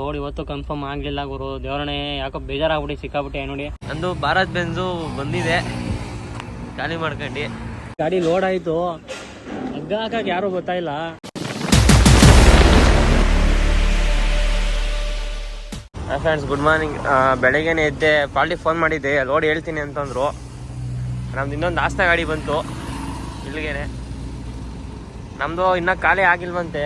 Load ಇವತ್ತು confirm ಆಗ್ಲಿಲ್ಲ ಗುರು. ದೇವರಣೆ ಯಾಕೋ ಬೇಜಾರಾಗ್ಬಿಟ್ಟು ಸಿಕ್ಕಾಬಿಟ್ಟೆ ನೋಡಿ. ನಂದು ಭಾರತ್ ಬೆಂಜು ಬಂದಿದೆ. ಖಾಲಿ ಮಾಡ್ಕೊಂಡು. ಗಾಡಿ ಲೋಡ್ ಆಯ್ತು. ಹಗ್ಗ ಹಾಕಕ್ ಯಾರು ಗೊತ್ತಾಯಿಲ್ಲ. ಫ್ರೆಂಡ್ಸ್ ಗುಡ್ ಮಾರ್ನಿಂಗ್ ಬೆಳಗ್ಗೆನೆ ಎದ್ದೆ ಪಾಲ್ಟಿ ಫೋನ್ ಮಾಡಿದ್ದೆ. ಲೋಡ್ ಹೇಳ್ತೀನಿ ಅಂತಂದ್ರು. ನಮ್ದು ಇನ್ನೊಂದು ಆಸ್ತ ಗಾಡಿ ಬಂತು. ಇಲ್ಲಿಗೇನೆ. ನಮ್ಮದು ಇನ್ನೂ ಖಾಲಿ ಆಗಿಲ್ವಂತೆ.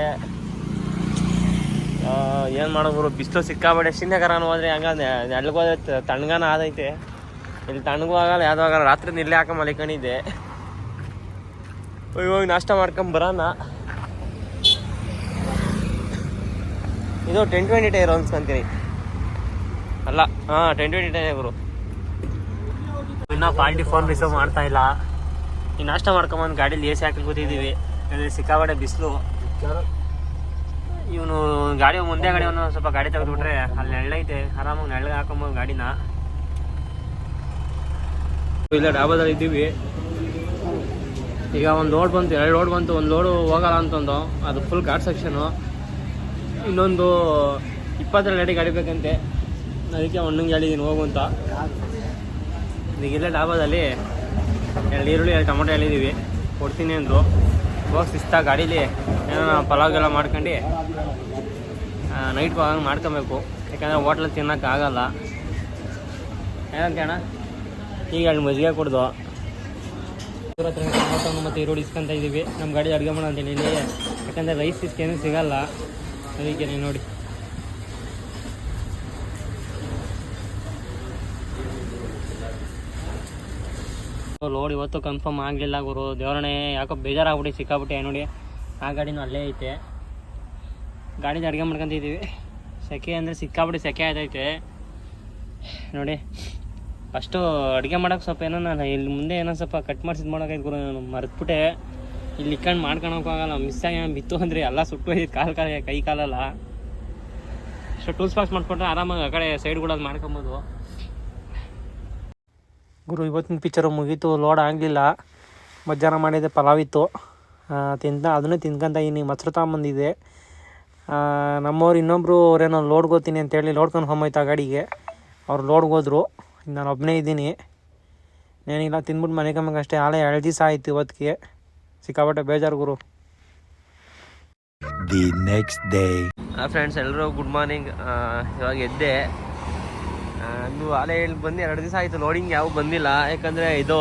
ಏನು ಮಾಡೋದು ಬಿಸಿಲು ಸಿಕ್ಕಾಬೇಡ ಶ್ರೀನಗರ ಹೋದ್ರೆ ಹಂಗ ನೆಲ್ಗೋದ್ರೆ ತಣ್ಣಗಾನ ಆದೈತೆ. ಇಲ್ಲಿ ತಣ್ಣಗೂ ಆಗಲ್ಲ, ಯಾವುದೂ ಆಗಲ್ಲ. ರಾತ್ರಿ ನಿಲ್ಲೆ ಹಾಕ ಮಲಿಕೊಂಡಿದ್ದೆ. ಇವಾಗ ನಾಷ್ಟ ಮಾಡ್ಕೊಂಡು ಬರೋಣ. ಇದು ಟೆನ್ ಟ್ವೆಂಟಿ ಟೈರ್ ಅನ್ಸ್ಕೊಂತೀನಿ ಅಲ್ಲ, ಹಾಂ ಟೆನ್ ಟ್ವೆಂಟಿ ಟೈರ್ ಇವರು ಇನ್ನೂ ಪಾರ್ಟಿ ಫೋನ್ ರಿಸೀವ್ ಮಾಡ್ತಾ ಇಲ್ಲ. ಈ ನಾಷ್ಟ ಮಾಡ್ಕೊಂಬಂದು ಗಾಡೀಲಿ ಎ ಸಿ ಹಾಕಿ ಕೂತಿದ್ದೀವಿ. ಸಿಕ್ಕಾಬಡೆ ಬಿಸಿಲು. ಇವನು ಗಾಡಿ ಮುಂದೆ ಗಾಡಿ ಅವನು ಸ್ವಲ್ಪ ಗಾಡಿ ತೆಗೆದುಬಿಟ್ರೆ ಅಲ್ಲಿ ನೆಳ್ಳೈತೆ, ಆರಾಮಾಗಿ ನೆಳ್ಳಗೆ ಹಾಕೊಂಬೋದು ಗಾಡಿನ. ಇಲ್ಲ ಡಾಬಾದಲ್ಲಿ ಇದ್ದೀವಿ. ಈಗ ಒಂದು ಲೋಡ್ ಬಂತು, ಎರಡು ಲೋಡ್ ಬಂತು, ಒಂದು ಲೋಡು ಹೋಗಲ್ಲ ಅಂತಂದು. ಅದು ಫುಲ್ ಘಾಟ್ ಸೆಕ್ಷನು ಇನ್ನೊಂದು ಇಪ್ಪತ್ತೆರಡು ಅಡಿ ಗಾಡಿ ಬೇಕಂತೆ. ಅದಕ್ಕೆ ಒಣ್ಣಂಗೆ ಹೇಳಿದ್ದೀನಿ ಹೋಗು ಅಂತ. ಈಗ ಇಲ್ಲೇ ಡಾಬಾದಲ್ಲಿ ಎರಡು ಈರುಳ್ಳಿ, ಎರಡು ಟೊಮೊಟೊ ಹೇಳಿದ್ದೀವಿ ಕೊಡ್ತೀನಿ ಅಂದರು. ಹೋಗಿ ಸಿಸ್ತಾ ಗಾಡೀಲಿ. ಏನೋ ಪಲಾವ್ ಎಲ್ಲ ಮಾಡ್ಕೊಂಡು ನೈಟ್ ಹೋಗಂಗೆ ಮಾಡ್ಕೊಬೇಕು. ಯಾಕಂದರೆ ಹೋಟ್ಲಲ್ಲಿ ತಿನ್ನೋಕೆ ಆಗಲ್ಲ. ಏನಂತ ಅಣ್ಣ ಈಗ ಅಲ್ಲಿ ಮಜ್ಜಿಗೆ ಕುಡ್ದು. ಹತ್ರ ರೋಡ್ ಮತ್ತು ಈರುಳ್ಳಿ ಇಸ್ಕೊಂತ ಇದ್ದೀವಿ ನಮ್ಮ ಗಾಡಿ ಅಡುಗೆ ಮಾಡೋ ಅಂತೇಳಿ ಇಲ್ಲಿ. ಯಾಕಂದರೆ ರೈಸ್ ಇಸ್ಕೇನು ಸಿಗಲ್ಲ. ಅದಕ್ಕೆ ನೋಡಿ. ಲೋಡ್ ಇವತ್ತು ಕನ್ಫರ್ಮ್ ಆಗಲಿಲ್ಲ ಗುರು. ದೇವರಣೆ ಯಾಕೋ ಬೇಜಾರಾಗ್ಬಿಟ್ಟು ಸಿಕ್ಕಾಬಿಟ್ಟೆ ನೋಡಿ. ಆ ಗಾಡಿನೂ ಅಲ್ಲೇ ಐತೆ. ಗಾಡಿದ ಅಡುಗೆ ಮಾಡ್ಕೊಂತಿದ್ದೀವಿ ಸೆಕೆ ಅಂದರೆ ಸಿಕ್ಕಾಬಿಡಿ ಸೆಕೆ ಆಯ್ತೈತೆ. ನೋಡಿ ಫಸ್ಟು ಅಡುಗೆ ಮಾಡೋಕೆ ಸ್ವಲ್ಪ ಏನೋ ನಾನು ಇಲ್ಲಿ ಮುಂದೆ ಏನೋ ಸ್ವಲ್ಪ ಕಟ್ ಮಾಡಿಸಿದ್ ಮಾಡೋಕೈತೆ ಗುರು, ನಾನು ಮರೆತ್ಬಿಟ್ಟೆ. ಇಲ್ಲಿ ಇಕ್ಕಂಡು ಮಾಡ್ಕೊಳಕ್ಕಾಗಲ್ಲ ಮಿಸ್ ಆಗಿ ಬಿತ್ತು ಅಂದರೆ ಎಲ್ಲ ಸುಟ್ಟು ಹೋಯ್ತು, ಕಾಲು ಕಾಲ, ಕೈ ಕಾಲಲ್ಲ. ಸೊ ಟೂಲ್ಸ್ ಬಾಕ್ಸ್ ಮಾಡಿಕೊಂಡ್ರೆ ಆರಾಮಾಗಿ ಆ ಕಡೆ ಸೈಡ್ಗಳಲ್ಲಿ ಮಾಡ್ಕೊಬೋದು. ಗುರು, ಇವತ್ತಿನ ಪಿಕ್ಚರು ಮುಗೀತು ಲೋಡ್ ಆಗಲಿಲ್ಲ. ಮಧ್ಯಾಹ್ನ ಮಾಡಿದ್ದೆ ಪಲಾವ್ ಇತ್ತು. ತಿಂತ ಅದನ್ನು ತಿನ್ಕೊಂತ ಇನ್ನು ಮೊಸರು ತಗೊಂಬಂದಿದ್ದೆ. ನಮ್ಮವ್ರು ಇನ್ನೊಬ್ಬರು ಅವ್ರೇನೋ ಲೋಡ್ಗೆ ಹೋಗ್ತೀನಿ ಅಂತೇಳಿ ಲೋಡ್ ಕನ್ಫರ್ಮ್ ಆಯ್ತು ಆ ಗಾಡಿಗೆ. ಅವ್ರು ಲೋಡ್ಗೆ ಹೋದ್ರು. ನಾನು ಒಬ್ಬನೇ ಇದ್ದೀನಿ. ಏನಿಲ್ಲ ತಿಂದ್ಬಿಟ್ಟು ಮನೆ ಕಮ್ಮಿಗೆ ಅಷ್ಟೇ. ಆಲೆ ಎರಡು ದಿವಸ ಆಯಿತು ಇವತ್ತಿಗೆ. ಸಿಕ್ಕಾಪಟ್ಟೆ ಬೇಜಾರು ಗುರು. ದಿ ನೆಕ್ಸ್ಟ್ ಡೇ ಫ್ರೆಂಡ್ಸ್ ಎಲ್ಲರೂ ಗುಡ್ ಮಾರ್ನಿಂಗ್ ಇವಾಗ ಎದ್ದೆ. ಅಂದು ಆಲೆ ಹೇಳಿ ಬಂದು ಎರಡು ದಿವಸ ಆಯಿತು. ಲೋಡಿಂಗ್ ಯಾವ ಬಂದಿಲ್ಲ. ಯಾಕಂದರೆ ಇದು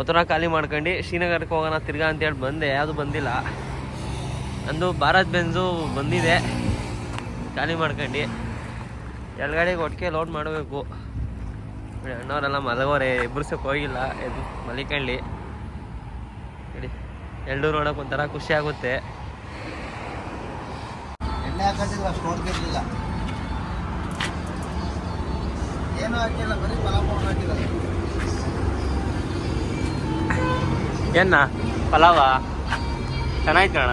ಒತ್ತಡ ಖಾಲಿ ಮಾಡ್ಕೊಂಡು ಶ್ರೀನಗರಕ್ಕೆ ಹೋಗೋಣ ತಿರ್ಗಾ ಅಂತೇಳಿ ಬಂದೆ ಅದು ಬಂದಿಲ್ಲ. ಅಂದು ಭಾರತ್ ಬೆಂಜು ಬಂದಿದೆ, ಖಾಲಿ ಮಾಡ್ಕೊಂಡು. ಎಲ್ಗಡೆಗೆ ಒಟ್ಟಿಗೆ ಲೋಡ್ ಮಾಡಬೇಕು. ಅಣ್ಣವರೆಲ್ಲ ಮಲಗೋರೆ ಇಬ್ಬರ್ಸಕ್ಕೆ ಹೋಗಿಲ್ಲ ಎದ್ದು ಮಲಿಕಳ್ಳಿ ಹೇಳಿ ಎಲ್ಲರೂ ನೋಡೋಕೆ ಒಂಥರ ಖುಷಿ ಆಗುತ್ತೆ. ಏನು ಹಾಕಿಲ್ಲ, ಬರೀ ಏನ ಪಲಾವ? ಚೆನ್ನಾಯ್ತು ಕಣ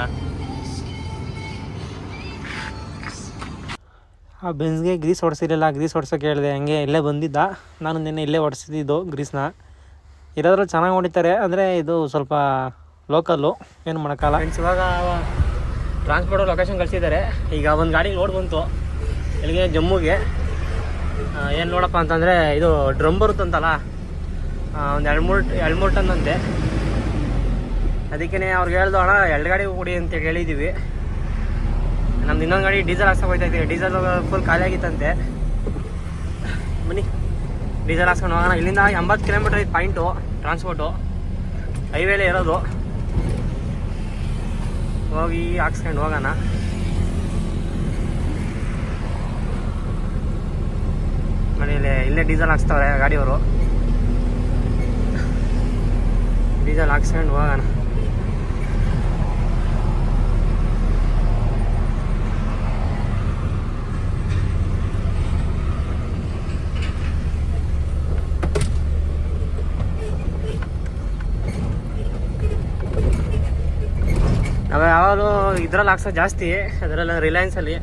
ಆ ಬೆನ್ಸ್ಗೆ ಗ್ರೀಸ್ ಹೊಡ್ಸಿರಲಿಲ್ಲ ಗ್ರೀಸ್ ಹೊಡ್ಸೋಕೆ ಹೇಳಿದೆ ಹಂಗೆ ಇಲ್ಲೇ ಬಂದಿದ್ದ. ನಾನು ನಿನ್ನೆ ಇಲ್ಲೇ ಹೊಡ್ಸಿದ್ದು ಗ್ರೀಸ್ನ. ಇರೋದ್ರಲ್ಲಿ ಚೆನ್ನಾಗಿ ಹೊಡಿತಾರೆ ಅಂದರೆ ಇದು ಸ್ವಲ್ಪ ಲೋಕಲ್ಲು ಏನು ಮಾಡೋಕ್ಕಲ್ಲ ಫ್ರೆಂಡ್ಸ್ ಇವಾಗ ಟ್ರಾನ್ಸ್ಪೋರ್ಟ್ ಲೊಕೇಶನ್ ಕಳಿಸಿದ್ದಾರೆ. ಈಗ ಒಂದು ಗಾಡಿ ಲೋಡ್ ಬಂತು. ಇಲ್ಲಿಗೆ ಜಮ್ಮುಗೆ. ಏನು ನೋಡಪ್ಪ ಅಂತಂದರೆ ಇದು ಡ್ರಮ್ ಬರುತ್ತಂತಲ್ಲ ಒಂದು ಎರಡು ಮೂರು ಎರಡು ಮೂರು ಟನ್ ಅಂತೆ. ಅದಕ್ಕೇ ಅವ್ರಿಗೆ ಹೇಳ್ದು, ಅಣ್ಣ, ಎರಡು ಗಾಡಿ ಕೊಡಿ ಅಂತ ಹೇಳಿದ್ದೀವಿ ನಮ್ದು ಇನ್ನೊಂದು ಗಾಡಿ ಡೀಸೆಲ್ ಹಾಕ್ಸಕ್ಕೆ ಹೋಗ್ತಾ ಇದ್ದೀವಿ. ಡೀಸೆಲ್ ಫುಲ್ ಖಾಲಿ ಆಗಿತ್ತಂತೆ. ಬನ್ನಿ. ಡೀಸೆಲ್ ಹಾಕ್ಸ್ಕೊಂಡು ಹೋಗೋಣ. ಇಲ್ಲಿಂದ ಎಂಬತ್ತು ಕಿಲೋಮೀಟರ್ ಐದು ಪಾಯಿಂಟು ಟ್ರಾನ್ಸ್ಪೋರ್ಟು ಹೈವೇಲೇ ಇರೋದು. ಹೋಗಿ ಹಾಕ್ಸ್ಕೊಂಡು ಹೋಗೋಣ. ಮನೇಲಿ ಇಲ್ಲೇ ಡೀಸೆಲ್ ಹಾಕ್ಸ್ತವ್ರೆ ಗಾಡಿಯವರು. ಡೀಸೆಲ್ ಹಾಕ್ಸ್ಕೊಂಡು ಹೋಗೋಣ. ಯಾವಾಗಲೂ ಇದ್ರಲ್ಲಿ ಹಾಕ್ಸೋ ಜಾಸ್ತಿ ರಿಲಯನ್ಸ್ ಅಲ್ಲಿ.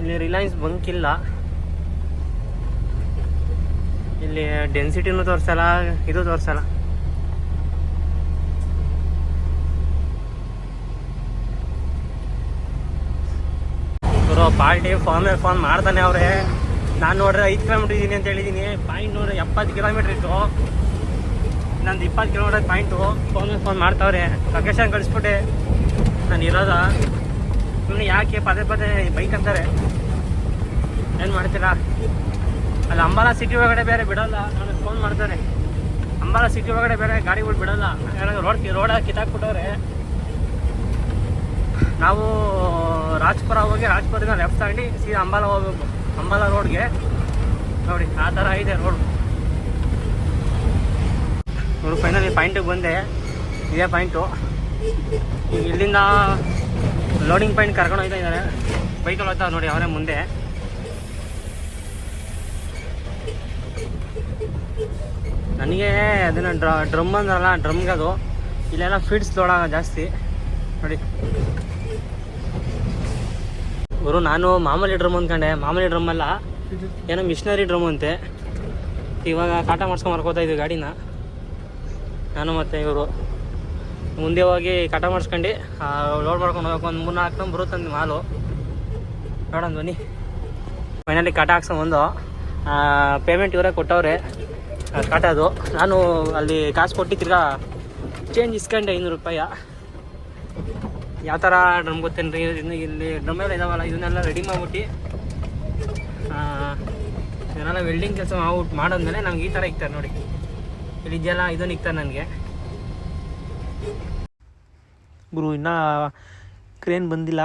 ಇಲ್ಲಿ ರಿಲಯನ್ಸ್ ಬಂಕ್ ಇಲ್ಲ. ಇಲ್ಲಿ ಡೆನ್ಸಿಟಿನೂ ತೋರಿಸಲ್ಲ, ಇದು ತೋರಿಸಲ್ಲ. ಪಾರ್ಟಿ ಫೋನ್ ಫೋನ್ ಮಾಡ್ತಾನೆ ಅವ್ರೆ. ನಾನು ನೋಡ್ರೆ ಐದು ಕಿಲೋಮೀಟರ್ ಇದ್ದೀನಿ ಅಂತ ಹೇಳಿದ್ದೀನಿ ಪಾಯಿಂಟ್ ನೋಡ್ರೆ ಎಪ್ಪತ್ತು ಕಿಲೋಮೀಟ್ರ್ ಇತ್ತು. ನಂದು ಇಪ್ಪತ್ತು ಕಿಲೋಮೀಟರ್ ಪಾಯಿಂಟು ಫೋನ್ ಫೋನ್ ಮಾಡ್ತಾವ್ರೆ. ಲೊಕೇಶನ್ ಕಳಿಸ್ಬಿಟ್ಟೆ. ನಾನು ಇರೋದ. ಇನ್ನು ಯಾಕೆ ಪದೇ ಪದೇ ಬೈಕ್ ಅಂತಾರೆ. ಏನು ಮಾಡ್ತೀರಾ? ಅಲ್ಲಿ, ಅಂಬಾಲ ಸಿಟಿ ಒಳಗಡೆ ಬೇರೆ ಬಿಡಲ್ಲ. ನಾನು ಫೋನ್ ಮಾಡ್ತಾರೆ ಅಂಬಾಲ ಸಿಟಿ ಒಳಗಡೆ ಬೇರೆ ಗಾಡಿಗಳು ಬಿಡಲ್ಲ. ಯಾಕಂದ್ರೆ ರೋಡ್ ರೋಡ್ ಕಿತ್ತಾಕ್ಬಿಟ್ಟವ್ರೆ. ನಾವು ರಾಜ್ಪುರ ಹೋಗಿ ರಾಜ್ಪುರದಿಂದ ಲೆಫ್ಟ್ ತಗೊಂಡು ಸೀದಾ ಅಂಬಾಲ ಹೋಗ್ಬೇಕು. ಅಂಬಾಲ ರೋಡ್ಗೆ ನೋಡಿ, ಆ ಥರ ಇದೆ ರೋಡ್ ನೋಡಿ ಫೈನಲಿ ಪಾಯಿಂಟಿಗೆ ಬಂದೆ. ಇದೇ ಪಾಯಿಂಟು ಇಲ್ಲಿಂದ ಲೋಡಿಂಗ್ ಪಾಯಿಂಟ್ ಕರ್ಕೊಂಡು ಹೋಗ್ತಾ ಇದ್ದಾರೆ. ಬೈಕಲ್ಲಿ ಹೋಗ್ತಾವೆ ನೋಡಿ, ಅವರೇ ಮುಂದೆ. ನನಗೆ ಅದನ್ನು ಡ್ರ ಡ್ರಮ್ ಅಂದ್ರಲ್ಲ ಡ್ರಮ್ಗೆ ಅದು. ಇಲ್ಲೆಲ್ಲ ಫೀಡ್ಸ್ ಲೋಡ ಜಾಸ್ತಿ. ನೋಡಿ. ಗುರು, ನಾನು ಮಾಮೂಲಿ ಡ್ರಮ್ ಅಂದ್ಕೊಂಡೆ ಮಾಮೂಲಿ ಡ್ರಮ್ ಅಲ್ಲ. ಏನೋ ಮಿಷನರಿ ಡ್ರಮ್ ಅಂತೆ. ಇವಾಗ ಕಾಟ ಮಾಡ್ಸ್ಕೊಂಡು ಮರ್ಕೋತಾ ಇದ್ವಿ ಗಾಡಿನ. ನಾನು ಮತ್ತು ಇವರು. ಮುಂದೆ ಹೋಗಿ ಕಟ ಮಾಡಿಸ್ಕೊಂಡು. ಲೋಡ್ ಮಾಡ್ಕೊಂಡು ಹೋಗಕ್ಕೆ ಒಂದು ಮೂರು ನಾಲ್ಕು ಬರುತ್ತೆ ನಿಮ್ಮ ಮಾಲು ನೋಡೋಣ ಬನ್ನಿ. ಫೈನಲಿ ಕಾಟ ಒಂದು ಪೇಮೆಂಟ್ ಇವರೇ ಕೊಟ್ಟವ್ರೆ. ಕಟ್ಟೋದು ನಾನು ಅಲ್ಲಿ ಕಾಸು ಕೊಟ್ಟು ತಿರ್ಗಾ ಚೇಂಜ್ ಇಸ್ಕೊಂಡೆ ಐನೂರು ರೂಪಾಯಿ. ಯಾವ ಥರ ಡ್ರಮ್ ಗೊತ್ತೇನ್ರಿ? ಇನ್ನು ಇಲ್ಲಿ ಡ್ರಮ್ ಎಲ್ಲ ಇದಾವಲ್ಲ, ಇದನ್ನೆಲ್ಲ ರೆಡಿ ಮಾಡ್ಬಿಟ್ಟು ಇದನ್ನೆಲ್ಲ ವೆಲ್ಡಿಂಗ್ ಕೆಲಸ ಮಾಡಾದ್ಮೇಲೆ ನಮ್ಗೆ ಈ ಥರ ಇಕ್ತಾರೆ ನೋಡಿ. ಇಲ್ಲಿ ಇದೆಲ್ಲ ಇದನ್ನು ಇಕ್ತಾರೆ ನನಗೆ. ಗುರು, ಇನ್ನೂ ಕ್ರೇನ್ ಬಂದಿಲ್ಲ.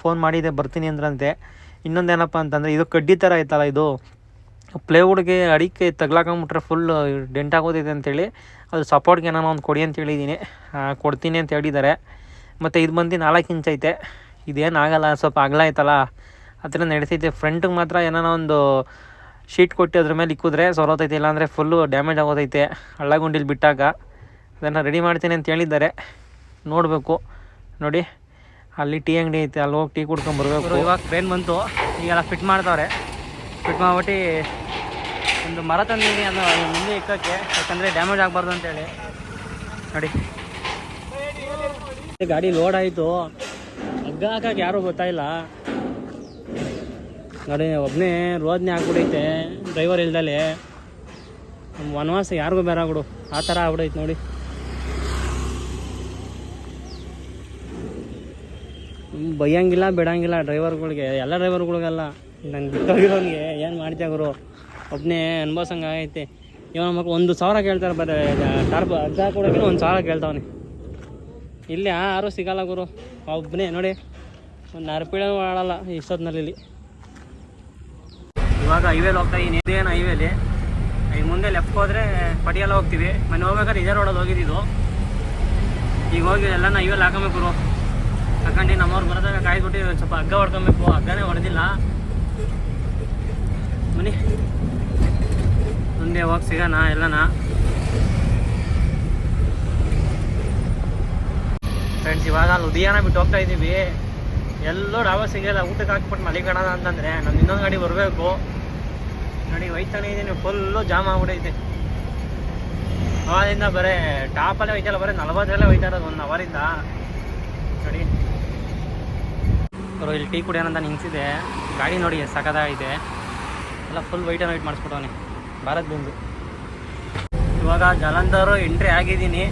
ಫೋನ್ ಮಾಡಿದೆ, ಬರ್ತೀನಿ ಅಂದ್ರಂತೆ. ಇನ್ನೊಂದೇನಪ್ಪ ಅಂತಂದರೆ, ಇದು ಕಡ್ಡಿ ಥರ ಐತಲ್ಲ ಇದು. ಪ್ಲೇವುಡ್ಗೆ ಅಡಿಕೆ ತಗ್ಲಾಕೊಂಬಿಟ್ರೆ ಫುಲ್ ಡೆಂಟ್ ಆಗೋದಿದೆ ಅಂತೇಳಿ. ಅದು ಸಪೋರ್ಟ್ಗೆ ಏನಾನ ಒಂದು ಕೊಡಿ ಅಂತ ಹೇಳಿದ್ದೀನಿ ಕೊಡ್ತೀನಿ ಅಂತ ಹೇಳಿದ್ದಾರೆ. ಮತ್ತು ಇದು ಬಂದು ನಾಲ್ಕು ಇಂಚ್ ಐತೆ. ಇದೇನು ಆಗಲ್ಲ, ಸ್ವಲ್ಪ ಅಗಲ ಐತಲ್ಲ. ಆ ಥರ ನಡೆಸೈತೆ ಫ್ರಂಟಿಗೆ ಮಾತ್ರ ಏನಾನ ಒಂದು ಶೀಟ್ ಕೊಟ್ಟು ಅದ್ರ ಮೇಲೆ ಇಕ್ಕಿದ್ರೆ ಸೊಲೋತೈತೆ ಇಲ್ಲಾಂದರೆ ಫುಲ್ಲು ಡ್ಯಾಮೇಜ್ ಆಗೋದೈತೆ. ಹಳ್ಳಗುಂಡಿಲಿ ಬಿಟ್ಟಾಗ. ಅದನ್ನು ರೆಡಿ ಮಾಡ್ತೀನಿ ಅಂತ ಹೇಳಿದ್ದಾರೆ. ನೋಡಬೇಕು. ನೋಡಿ, ಅಲ್ಲಿ ಟೀ ಅಂಗಡಿ ಐತೆ, ಅಲ್ಲಿ ಹೋಗಿ ಟೀ ಕುಡ್ಕೊಂಡು ಬರಬೇಕು. ಇವಾಗ ಟ್ರೈನ್ ಬಂತು. ಈಗೆಲ್ಲ ಫಿಟ್ ಮಾಡ್ತಾವ್ರೆ. ಫಿಟ್ ಮಾಡ್ಬಿಟ್ಟು ಒಂದು ಮರ ತಂದಿದ್ದೀನಿ. ಅದು ಮುಂದೆ ಇಕ್ಕಕ್ಕೆ. ಯಾಕಂದರೆ ಡ್ಯಾಮೇಜ್ ಆಗಬಾರ್ದು ಅಂತೇಳಿ. ನೋಡಿ. ಗಾಡಿ ಲೋಡ್ ಆಯಿತು. ಹಗ್ಗ ಹಾಕಕ್ಕೆ ಯಾರೂ ಗೊತ್ತಾಯಿಲ್ಲ. ನೋಡಿ ಒಬ್ಬನೇ ರೋದನೆ ಹಾಕ್ಬಿಡೈತೆ ಡ್ರೈವರ್ ಇಲ್ದಲೆ. ವನವಾಸ ಯಾರಿಗೂ ಬೇರೆ ಆಗ್ಬಿಡು ಆ ಥರ ಆಗ್ಬಿಡೈತೆ ನೋಡಿ. ಬೈಯಂಗಿಲ್ಲ, ಬಿಡಂಗಿಲ್ಲ, ಡ್ರೈವರ್ಗಳಿಗೆ, ಎಲ್ಲ ಡ್ರೈವರ್ಗಳಿಗೆಲ್ಲ. ನಂಗೆ ಬಿಟ್ಟೋಗಿರೋನಿಗೆ ಏನು ಮಾಡ್ತೀಯ ಗುರು? ಒಬ್ಬನೇ ಅನ್ಭವ್ಸಂಗೆ ಆಗೈತೆ. ಇವನ ಮಕ್ಕಳು ಒಂದು ಸಾವಿರ ಕೇಳ್ತಾರೆ ಬರೀ ಟಾರ್ಪ್ ಅರ್ಧ ಕೊಡೋಕಿನ ಒಂದು ಸಾವಿರ ಕೇಳ್ತಾವನೆ. ಇಲ್ಲಿ ಯಾರು ಸಿಗಲ್ಲ ಗುರು. ಒಬ್ಬನೇ ನೋಡಿ. ಒಂದು ನರಪಿಳ ಆಡಲ್ಲ ಇಷ್ಟೊತ್ತಿನಲ್ಲಿ ಇಲ್ಲಿ. ಇವಾಗ ಹೈವೇಲಿ ಹೋಗ್ತಾ ಇದ್ದೀನಿ ಇದೇನು ಹೈವೇಲಿ? ಈಗ ಮುಂದೆ ಲೆಫ್ಟ್ ಹೋದರೆ ಪಡಿಯಲ್ಲ ಹೋಗ್ತೀವಿ. ಮನೆ ಹೋಗ್ಬೇಕಾದ್ರೆ ಇದೇ ರೋಡಲ್ಲಿ ಹೋಗಿದ್ದು ಈಗ ಹೋಗಿ ಎಲ್ಲನ ಹೈವೇಲಿ ಹಾಕೊಬೇಕು ಹಾಕೊಂಡು ನಮ್ಮವ್ರು ಬರೋದಾಗ ಕಾಯ್ದುಬಿಟ್ಟು ಒಂದ್ ಸ್ವಲ್ಪ ಹಗ್ಗ ಹೊಡ್ಕೊಬೇಕು, ಹಗ್ಗನೇ ಹೊಡೆದಿಲ್ಲ. ಮನಿ, ಮುಂದೆ ಹೋಗಿ ಸಿಗೋಣ, ಎಲ್ಲನ. ಫ್ರೆಂಡ್ಸ್ ಇವಾಗ ಲುಧಿಯಾನ ಬಿಟ್ಟು ಹೋಗ್ತಾ ಇದ್ದೀವಿ ಎಲ್ಲೋ ಡಾಬಾ ಸಿಗಲ್ಲ ಊಟಕ್ಕೆ ಹಾಕ್ಬಿಟ್ಟು ಮಲಿಕಣ ಅಂತಂದರೆ ನಾನು ಇನ್ನೊಂದು ಗಾಡಿ ಬರಬೇಕು. ನೋಡಿ ಒಯ್ತಾನೆ ಇದ್ದೀನಿ ಫುಲ್ಲು ಜಾಮ್ ಆಗ್ಬಿಟ್ಟೈತೆ ಅವಾಗಿಂದ ಬರೀ ಟಾಪಲ್ಲೇ ಒಯ್ತಲ್ಲ ಬರೀ ನಲ್ವತ್ತರಲ್ಲೇ ಒಯ್ತಾ ಇರೋದು, ಒಂದು ಅವರಿಂದ ನೋಡಿ ಅವರು ಇಲ್ಲಿ ಟೀ ಕುಡಿಯೋಣಂತ ನಿಂತಿದೆ ಗಾಡಿ ನೋಡಿ ಸಕದಾಗಿದೆ ಎಲ್ಲ ಫುಲ್ ವೈಟ್ ಆ್ಯಂಡ್ ವೈಟ್ ಮಾಡಿಸ್ಬಿಟ್ಟವನಿ. ಭಾರತ್ ಬಂದು. ಇವಾಗ ಜಲಂಧರು ಎಂಟ್ರಿ ಆಗಿದ್ದೀನಿ.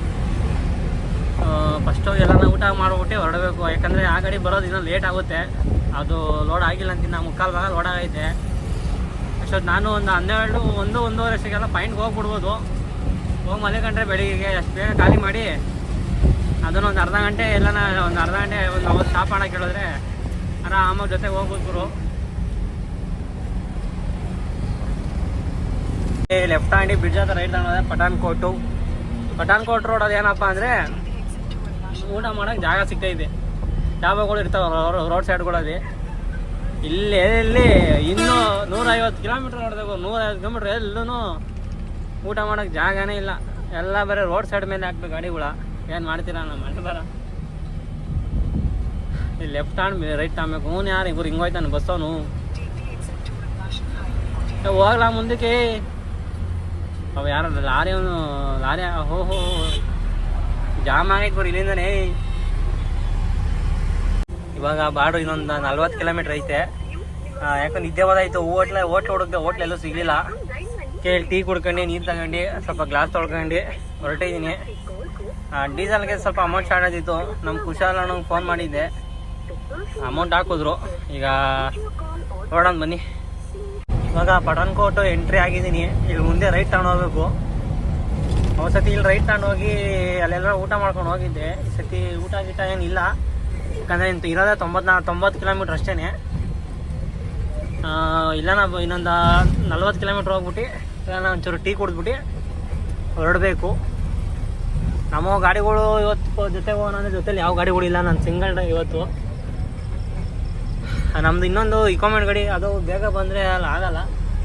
ಫಸ್ಟು ಎಲ್ಲನ ಊಟ ಮಾಡಿಬಿಟ್ಟು, ಹೊರಡಬೇಕು. ಯಾಕಂದರೆ ಆ ಗಾಡಿ ಬರೋದು ಇನ್ನೂ ಲೇಟ್ ಆಗುತ್ತೆ. ಅದು ಲೋಡ್ ಆಗಿಲ್ಲ ಅಂತಿನ ಮುಕ್ಕಾಲು ಭಾಗ ಲೋಡ್ ಆಗೈತೆ. ಅಷ್ಟೊತ್ತು ನಾನು ಒಂದು ಹನ್ನೆರಡು, ಒಂದು ಒಂದೂವರೆ ಅಷ್ಟಿಗೆಲ್ಲ ಪಾಯಿಂಟ್ಗೆ ಹೋಗ್ಬಿಡ್ಬೋದು. ಹೋಗಿ ಮಲ್ಕೊಂಡ್ರೆ ಬೆಳಿಗ್ಗೆ ಅಷ್ಟು ಬೇಗ ಖಾಲಿ ಮಾಡಿ ಅದನ್ನು ಒಂದು ಅರ್ಧ ಗಂಟೆ ಎಲ್ಲನ, ಒಂದು ಅರ್ಧ ಗಂಟೆ, ಒಂದು ಅವತ್ತು ಸ್ಟಾಪ್ ಮಾಡೋಕ್ಕೆ ಹೇಳಿದ್ರೆ ಆರಾಮಾಗಿ ಜೊತೆಗೆ ಹೋಗ್ಬೋದು ಗುರು ಲೆಫ್ಟ್ ಹ್ಯಾಂಡಿ ಬ್ರಿಡ್ಜ್ ಹತ್ರ ರೈಟ್ ತಗೊಂಡೋದೆ ಪಠಾನ್ಕೋಟು ಪಠಾನ್ಕೋಟ್ ರೋಡ್ ಅದು ಏನಪ್ಪ ಅಂದರೆ ಊಟ ಮಾಡೋಕೆ ಜಾಗ ಸಿಗ್ತೈತೆ ಡಾಬಾಗಳು ಇರ್ತಾವೆ ರೋಡ್ ಸೈಡ್ಗಳಲ್ಲಿ ಇಲ್ಲಿ ಇಲ್ಲಿ ಇನ್ನೂ ನೂರೈವತ್ತು ಕಿಲೋಮೀಟ್ರ್ ನೋಡಿದೆವು ನೂರೈವತ್ತು ಕಿಲೋಮೀಟ್ರ್ ಎಲ್ಲೂ ಊಟ ಮಾಡೋಕೆ ಜಾಗನೇ ಇಲ್ಲ. ಎಲ್ಲ ಬರೀ ರೋಡ್ ಸೈಡ್ ಮೇಲೆ ಹಾಕ್ಬೇಕು ಗಾಡಿಗಳ. ಏನು ಮಾಡ್ತೀರಾ ನಮ್ಮ ಮನೆ ಬರ ಲೆಫ್ಟ್ ಹ್ಯಾಂಡ್ ರೈಟ್ ಆಮೇಲೆ ಹ್ಞೂ ಯಾರು? ಇವ್ರು ಹಿಂಗೆ ಹೋಯ್ತಾನೆ ಬಸ್ ಅವನು ಹೋಗ್ಲಾ ಮುಂದಕ್ಕೆ. ಅವ ಯಾರ ಲಾರಿ ಅವನು ಲಾರಿ ಹೋ ಹೋ ಜಾಮ್ ಆಗೈತೆ ಬರೀ ಇಲ್ಲಿಂದನೇ. ಇವಾಗ ಬಾಡು ಇನ್ನೊಂದು ನಲ್ವತ್ತು ಕಿಲೋಮೀಟ್ರ್ ಐತೆ. ಯಾಕಂದ್ರೆ ಯಾಕೋ ನಿದ್ದೆ ಹೋದಾಯ್ತು. ಹೋಟ್ಲ, ಹೋಟ್ಲ್ ಹುಡುಕ್ದೆ, ಹೋಟ್ಲ್ ಎಲ್ಲೂ ಸಿಗಲಿಲ್ಲ. ಕೇಳಿ ಟೀ ಕುಡ್ಕೊಂಡು, ನೀರು ತಗೊಂಡು, ಸ್ವಲ್ಪ ಗ್ಲಾಸ್ ತೊಳ್ಕೊಂಡು ಹೊರಟಿದ್ದೀನಿ ಡೀಸೆಲ್ಗೆ ಸ್ವಲ್ಪ ಅಮೌಂಟ್ ಶಾರ್ಟ್ ಆಗಿತ್ತು ನಮ್ಮ ಕುಶಾಲಣ್ಣ ಫೋನ್ ಮಾಡಿದ್ದೆ. ಅಮೌಂಟ್ ಹಾಕಿದ್ರು. ಈಗ ನೋಡೋಣ ಬನ್ನಿ. ಇವಾಗ ಪಠಾನ್ಕೋಟ್ ಎಂಟ್ರಿ ಆಗಿದ್ದೀನಿ. ಇಲ್ಲಿ ಮುಂದೆ ರೈಟ್ ತಗೊಂಡು ಹೋಗ್ಬೇಕು. ಒಂದ್ಸತಿ ಇಲ್ಲಿ ರೈಟ್ ತಗೊಂಡು ಹೋಗಿ ಅಲ್ಲೆಲ್ಲ ಊಟ ಮಾಡ್ಕೊಂಡು ಹೋಗಿದ್ದೆ. ಈ ಸತಿ ಊಟ ಗೀಟ ಏನಿಲ್ಲ. ಯಾಕಂದರೆ ಇಂತ ಇರೋದೇ ತೊಂಬತ್ನಾ ತೊಂಬತ್ತು ಕಿಲೋಮೀಟ್ರ್ ಅಷ್ಟೇ ಇಲ್ಲ ನಾವು ಇನ್ನೊಂದು ನಲ್ವತ್ತು ಕಿಲೋಮೀಟ್ರ್ ಹೋಗ್ಬಿಟ್ಟು ಇಲ್ಲ ಒಂಚೂರು ಟೀ ಕುಡಿದ್ಬಿಟ್ಟು ಹೊರಡಬೇಕು. ನಮ್ಮ ಗಾಡಿಗಳು ಇವತ್ತು ಜೊತೆಗೆ ಹೋಗೋಣ ಜೊತೇಲಿ ಯಾವ ಗಾಡಿಗಳು ಇಲ್ಲ. ನಾನು ಸಿಂಗಲ್ ಇವತ್ತು. ನಮ್ದು ಇನ್ನೊಂದು ಇಕೋಮೆಂಟ್ ಗಡಿ, ಅದು ಬೇಗ ಬಂದರೆ ಅಲ್ಲಿ ಆಗಲ್ಲ.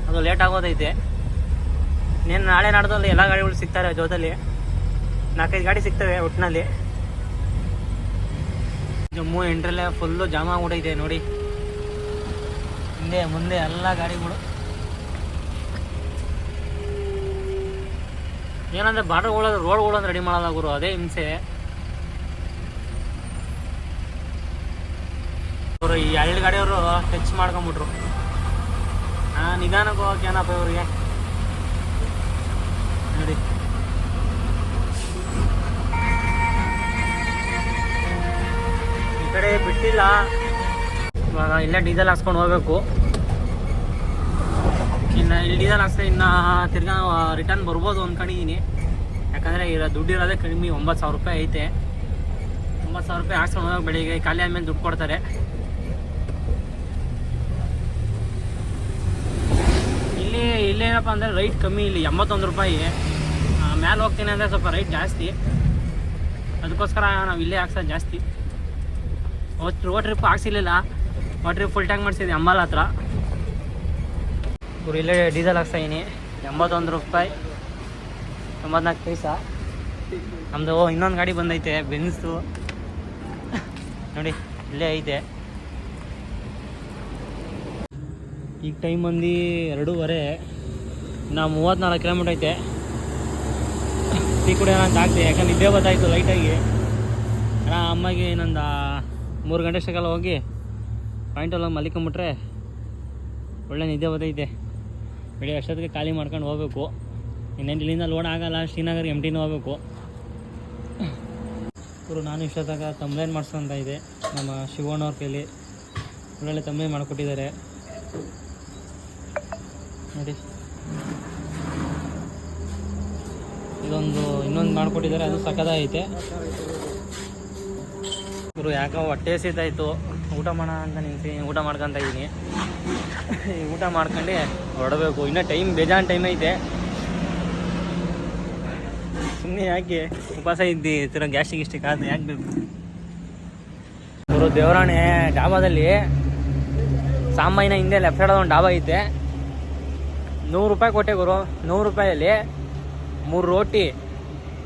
ಅದು ಲೇಟ್ ಆಗೋದೈತೆ ನೀನು ನಾಳೆ ನಾಡ್ದಲ್ಲಿ ಎಲ್ಲ ಗಾಡಿಗಳು ಸಿಗ್ತಾರೆ ಜೋದಲ್ಲಿ ನಾಲ್ಕೈದು ಗಾಡಿ ಸಿಗ್ತವೆ ಒಟ್ಟಿನಲ್ಲಿ ಜಮ್ಮು ಎಂಟ್ರಲ್ಲೇ ಫುಲ್ಲು ಜಾಮ್ ಆಗ್ಬಿಟ್ಟೈತೆ ನೋಡಿ. ಹಿಂದೆ, ಮುಂದೆ ಎಲ್ಲ ಗಾಡಿಗಳು. ಏನಂದ್ರೆ ಬಾರ್ಡರ್ಗಳು, ರೋಡ್ಗಳು ರೆಡಿ ಮಾಡಲ್ಲ ಗುರು, ಅದೇ ಹಿಂಸೆ. ಈ ಹಳ್ಳಿ ಗಾಡಿಯವರು ಟಚ್ ಮಾಡ್ಕೊಂಬಿಟ್ರು. ಹಾ ನಿಧಾನಕ್ಕೆ ಹೋಗಕ್ಕೆ ಏನಪ್ಪ ಇವ್ರಿಗೆ. ನೋಡಿ. ಈ ಕಡೆ ಬಿಟ್ಟಿಲ್ಲ. ಇವಾಗ ಇಲ್ಲೇ ಡೀಸೆಲ್ ಹಾಕ್ಸ್ಕೊಂಡು ಹೋಗ್ಬೇಕು. ಇನ್ನು ಇಲ್ಲಿ ಡೀಸೆಲ್ ಹಾಕ್ಸ್ದೆ ಇನ್ನು ತಿರ್ಗಾ ರಿಟರ್ನ್ ಬರ್ಬೋದು ಅಂದ್ಕೊಂಡಿದ್ದೀನಿ ಯಾಕಂದರೆ ಇರೋ ದುಡ್ಡು ಇರೋದೇ ಕಡಿಮೆ, ಒಂಬತ್ತು ಸಾವಿರ ರೂಪಾಯಿ ಐತೆ. ಒಂಬತ್ತು ಸಾವಿರ ರೂಪಾಯಿ ಹಾಕ್ಸ್ಕೊಂಡು ಹೋಗಿ ಬೆಳಿಗ್ಗೆ. ಖಾಲಿ ಆದ್ಮೇಲೆ ದುಡ್ಡು ಕೊಡ್ತಾರೆ ಇಲ್ಲಿ ಇಲ್ಲೇನಪ್ಪ ಅಂದರೆ ರೈಟ್ ಕಮ್ಮಿ ಇಲ್ಲಿ, ಎಂಬತ್ತೊಂದು ರೂಪಾಯಿ. ಮ್ಯಾಲೆ ಹೋಗ್ತೀನಿ ಅಂದರೆ ಸ್ವಲ್ಪ ರೈಟ್ ಜಾಸ್ತಿ. ಅದಕ್ಕೋಸ್ಕರ ನಾವು ಇಲ್ಲೇ ಹಾಕ್ಸೋದು ಜಾಸ್ತಿ. ಓ ಟ್ರಿಪ್ ಹಾಕ್ಸಿರ್ಲಿಲ್ಲ. ರೋಡ್ ಟ್ರಿಪ್ ಫುಲ್ ಟ್ಯಾಂಕ್ ಮಾಡಿಸಿದ್ವಿ ಅಂಬಾಲ ಹತ್ರ. ಇವ್ರು ಇಲ್ಲೇ ಡೀಸೆಲ್ ಹಾಕ್ಸ್ತಾ ಇದೀನಿ. ಎಂಬತ್ತೊಂದು ರೂಪಾಯಿ. ತೊಂಬತ್ನಾಲ್ಕು ಪೈಸ. ನಮ್ಮದು ಇನ್ನೊಂದು ಗಾಡಿ ಬಂದೈತೆ ಬೆನ್ಸು ನೋಡಿ, ಇಲ್ಲೇ ಐತೆ. ಈಗ ಟೈಮ್ ಬಂದು ಎರಡೂವರೆ. ನಾ ಮೂವತ್ತ್ನಾಲ್ಕು ಕಿಲೋಮೀಟ್ರ್ ಐತೆ. ಟೀ ಕುಡಿಯೋಣ ಅಂತ ಆಗ್ತದೆ. ಯಾಕಂದ್ರೆ ನಿದ್ದೆ ಗೊತ್ತಾಯ್ತು ಲೈಟಾಗಿ ಅಣ್ಣ, ಅಮ್ಮಗೆ ಇನ್ನೊಂದು ಮೂರು ಗಂಟೆ ಅಷ್ಟಕ್ಕೆಲ್ಲ ಹೋಗಿ ಪಾಯಿಂಟಲ್ಲಿ ಹೋಗಿ ಮಲಿಕೊಂಬಿಟ್ರೆ ಒಳ್ಳೆ ನಿದ್ದೆ ಬರ್ತೈತೆ ಬೆಳಿಗ್ಗೆ ಅಷ್ಟೊತ್ತಿಗೆ ಖಾಲಿ ಮಾಡ್ಕೊಂಡು ಹೋಗ್ಬೇಕು. ಇನ್ನೇನು ಇಲ್ಲಿಂದ ಲೋಡ್ ಆಗಲ್ಲ, ಶ್ರೀನಗರ್ ಎಂ ಟಿನೂ ಹೋಗ್ಬೇಕು. ಇವರು ನಾನು ಇಷ್ಟೊತ್ತಾಗ ತಂಬ್ಲೇನ್ ಮಾಡಿಸ್ಕೊಂತ ಇದೆ ನಮ್ಮ ಶಿವಣ್ಣವ್ರ ಕೈಲಿ ಒಳ್ಳೊಳ್ಳೆ ತಂಬ್ಲೇನ್ ಮಾಡಿಕೊಟ್ಟಿದ್ದಾರೆ. ನೋಡಿ. ಇದೊಂದು ಇನ್ನೊಂದು ಮಾಡಿಕೊಟ್ಟಿದ್ದಾರೆ, ಅದು ಸಕ್ಕದಾಗೈತೆ ಇವರು ಯಾಕೋ ಹೊಟ್ಟೆ ಹಸಿತಾಯ್ತು. ಊಟ ಮಾಡೋಣ ಅಂತ ನಿಂತು ಊಟ ಮಾಡ್ಕೊತ ಇದ್ದೀನಿ ಊಟ ಮಾಡ್ಕೊಂಡು ಹೊರಡಬೇಕು ಇನ್ನೂ ಟೈಮ್ ಬೇಜಾನ್ ಟೈಮ್ ಐತೆ. ಸುಮ್ಮನೆ ಯಾಕೆ ಉಪವಾಸ ಇದ್ದಿ? ತಿರ ಗ್ಯಾಸ್ಟಿಕ್ ಇಷ್ಟಿಕ್ ಆದ ಯಾಕೆ ಬೇಕು? ಇವರು ದೇವರಾಣೆ ಡಾಬಾದಲ್ಲಿ ಸಾಮಾನ್ಯ ಹಿಂದೆ ಲೆಫ್ಟ್ ಸೈಡ್ ಒಂದು ಡಾಬಾ ಐತೆ. ನೂರು ರೂಪಾಯಿ ಕೊಟ್ಟೆ ಗುರು. ನೂರು ರೂಪಾಯಲ್ಲಿ ಮೂರು ರೋಟಿ,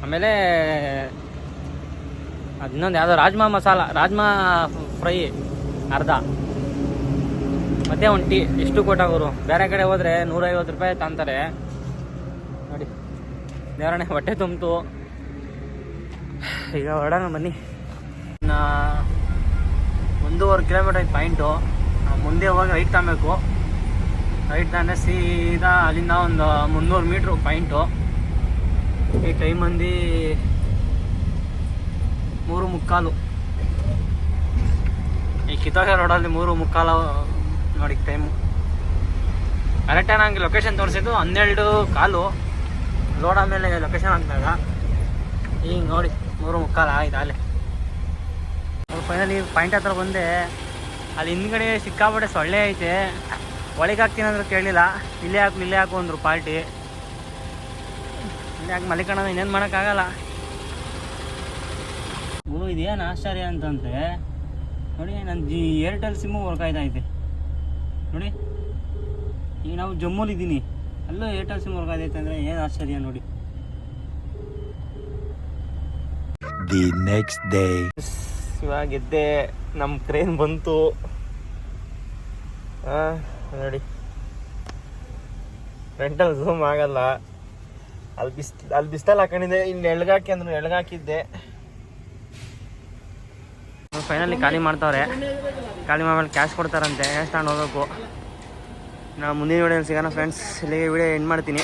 ಆಮೇಲೆ ಅದನ್ನೊಂದು ಯಾವುದೋ ರಾಜ್ಮಾ ಮಸಾಲ, ರಾಜ್ಮಾ ಫ್ರೈ ಅರ್ಧ. ಮತ್ತೆ ಒಂದು ಟೀ ಎಷ್ಟು ಕೊಟ್ಟಾಗೋರು ಬೇರೆ ಕಡೆ ಹೋದರೆ ನೂರೈವತ್ತು ರೂಪಾಯಿ ತಂತಾರೆ. ನೋಡಿ ನೇರಣೆ ಹೊಟ್ಟೆ ತುಂಬಿತು. ಈಗ ಹೊರಡೋಣ ಬನ್ನಿ. ಒಂದೂವರೆ ಕಿಲೋಮೀಟರ್ ಪಾಯಿಂಟು. ಮುಂದೆ ಹೋಗಿ ರೈಟ್ ತಗೊಬೇಕು. ರೈಟ್ ತಾನೆ ಸೀದಾ ಅಲ್ಲಿಂದ ಒಂದು ಮುನ್ನೂರು ಮೀಟ್ರು ಪಾಯಿಂಟು. ಈ ಟೈಮ್ ಮಂದಿ ಮೂರು ಮುಕ್ಕಾಲು. ಈ ಕಿತಾಗ ರೋಡಲ್ಲಿ ಮೂರು ಮುಕ್ಕಾಲು, ನೋಡಿ ಟೈಮು ಕರೆಕ್ಟಾಗಿ ನಂಗೆ ಲೊಕೇಶನ್ ತೋರಿಸಿದ್ದು ಹನ್ನೆರಡು ಕಾಲು. ರೋಡ್ ಆಮೇಲೆ ಲೊಕೇಶನ್ ಹಾಕಿದಾಗ ಈಗ ನೋಡಿ, ಮೂರು ಮುಕ್ಕಾಲು ಆಯ್ತು ಅಲ್ಲಿ. ಫೈನಲಿ ಪಾಯಿಂಟ್ ಹತ್ರ ಬಂದೆ. ಅಲ್ಲಿ ಹಿಂದ್ಗಡೆ ಸಿಕ್ಕಾಪಟ್ಟೆ ಸೊಳ್ಳೆ ಐತೆ. ಒಳಗೆ ಹಾಕ್ತೀನಿ ಅಂದ್ರೆ ಕೇಳಲಿಲ್ಲ ಇಲ್ಲೇ ಹಾಕು ಇಲ್ಲೇ ಹಾಕು ಅಂದರು ಪಾರ್ಟಿ. ಹಾಕಿ ಮಲಿಕಣ ಇನ್ನೇನು ಮಾಡೋಕ್ಕಾಗಲ್ಲ? ಗುರು ಇದೇನು ಆಶ್ಚರ್ಯ ಅಂತಂದರೆ ನೋಡಿ ನನ್ನ ಜಿ ಏರ್ಟೆಲ್ ಸಿಮ್ಮು ವರ್ಕ್ ಆಯ್ತಾ ಐತೆ ನೋಡಿ ಈಗ ನಾವು ಜಮ್ಮೂಲಿದ್ದೀನಿ ಅಲ್ಲೂ ಏರ್ಟೆಲ್ ಸಿಮ್ ವರ್ಕ್ ಆಯ್ತೈತೆ ಅಂದರೆ ಏನು ಆಶ್ಚರ್ಯ ನೋಡಿ. ದಿ ನೆಕ್ಸ್ಟ್ ಡೇ ಇವಾಗ ಗೆದ್ದೆ ನಮ್ಮ ಕ್ರೇನ್ ಬಂತು. ಆ, ನೋಡಿ. ರೆಂಟಲ್ ಝೂಮ್ ಆಗಲ್ಲ. ಅಲ್ಲಿ ಬಿಸ್, ಅಲ್ಲಿ ಬಿಸ್ತಲ್ಲಿ ಹಾಕೊಂಡಿದ್ದೆ, ಇಲ್ಲಿ ಎಳ್ಗಾಕಿ ಅಂದ್ರು, ಎಳ್ಗಾಕಿದ್ದೆ. ಫೈನಲಿ ಖಾಲಿ ಮಾಡ್ತಾವ್ರೆ. ಖಾಲಿ ಮಾಡ್ಮೇಲೆ ಕ್ಯಾಶ್ ಕೊಡ್ತಾರಂತೆ ಕ್ಯಾಶ್ ತಗೊಂಡು ಹೋಗ್ಬೇಕು. ನಾವು ಮುಂದಿನ ವಿಡಿಯೋ ಸಿಗೋಣ ಫ್ರೆಂಡ್ಸ್ ಇಲ್ಲಿಗೆ ವಿಡಿಯೋ ಎಂಡ್ ಮಾಡ್ತೀನಿ.